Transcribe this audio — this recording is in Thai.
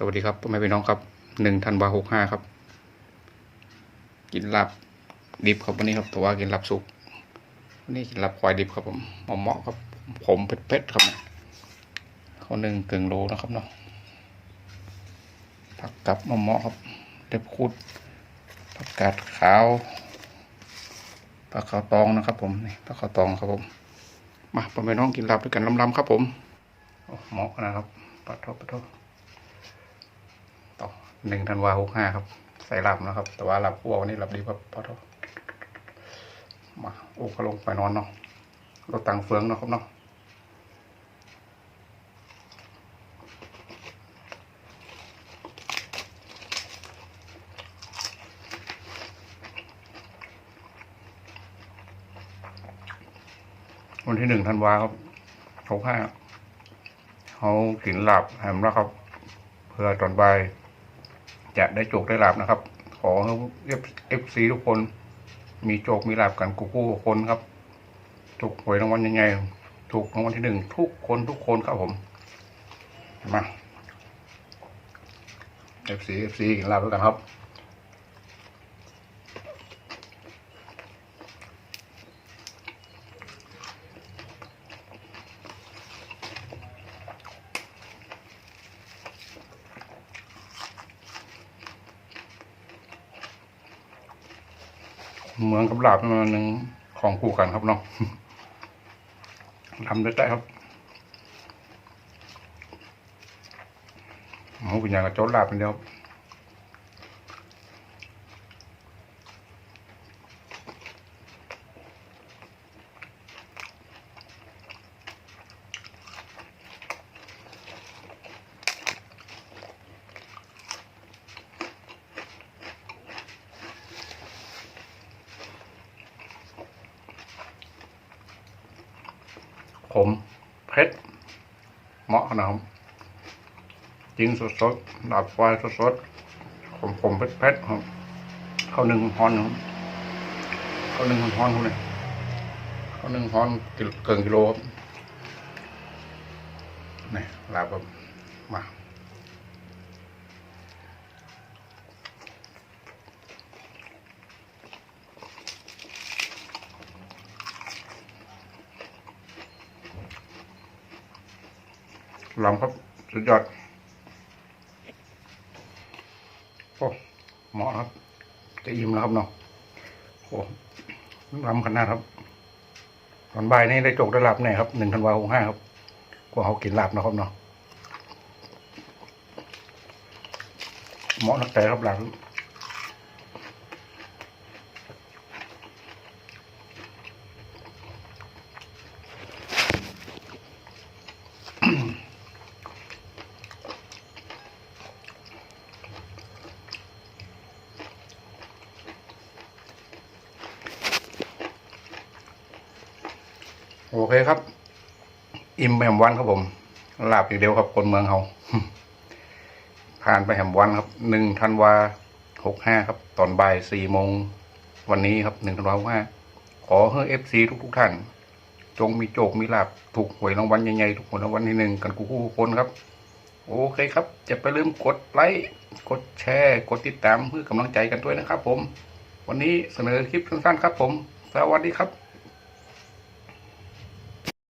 สวัสดีครับพ่อแม่พี่น้องครับหนึ่งธันวาหกห้าครับ กินลาบดิบครับวันนี้ครับแต่ว่ากินลาบสุกวันนี้กินลาบควายดิบครับผมเหมาะๆครับ ผมเผ็ดๆครับเขาหนึ่งกึ่งโลนะครับเนาะผักกับเหมาะๆครับเล็บคูดผักกาดขาวผักขาวตองนะครับ ผมนี่ผักขาวตองครับผมมาพ่อแม่น้องกินลาบด้วยกันลำๆครับ ผมเหมาะนะครับปะทบปะทบ หนึ่งธันวาหกห้าครับ ใส่หลับนะครับ แต่ว่าหลับพวกวันนี้หลับดีครับพอทมาโอ้เขลงไปนอนเนาะรถตังเฟืองเนาะครับเนาะวันที่หนึ่งธันวาครับหกห้าเขากินหลับแฮมแล้วครับ เพื่อตอนบ่าย จะได้โจกได้ลาบนะครับ ขอให้เอฟซีทุกคน มีโจกมีลาบกันกูกู้คนครับถูกหวยรางวัลยังไงถูกรางวัลที่หนึ่งทุกคนทุกคนครับผมมาเอฟซีเอฟซีกินลาบด้วยกันครับ เหมืองกับลาบมันหนึ่งของคู่กันครับเนาะทำได้ได้ครับหมูปิ้งย่างกับโจ๊กลาบเป็นเดียว ขมเผ็ดเหมาะนะครับจริงสดสดดับไฟสดสดขมขมเผ็ดเผ็ดๆครับข้าวหนึ่งฮอนครับข้าวหนึ่งฮอนๆคุณเลยข้าวหนึ่งฮอนเกินกิโลครับนี่ลาบมา ลำครับ สุดยอด โอ้เหมาะครับจะอิ่มแล้วครับเนาะโอ้ลำขนาดครับ ตอนบ่ายนี่ได้โจกได้หลับแน่ครับหนึ่งธันวาคมห้าครับกว่าเขากินหลับนะครับเนาะเหมาะนักแต่ครับหลัง โอเคครับ อิ่มไปแหมวันครับผมลาบอย่างเดียวครับคนเมืองเขาผ่านไปแหมวันครับหนึ่งธันวาหกห้าครับ ตอนบ่ายสี่โมงวันนี้ครับหนึ่งธันวาหกห้าขอให้เอฟซีทุกทุก ๆ ท่าน จงมีโจกมีลาบถูกหวยรางวัลใหญ่ๆถูกหวยรางวัลที่หนึ่งกันกูคู่คนครับ โอเคครับจะไปลืมกดไลค์กดแชร์ กดติดตามเพื่อกำลังใจกันด้วยนะครับ ผม วันนี้เสนอคลิปสั้นๆครับ ผม สวัสดีครับ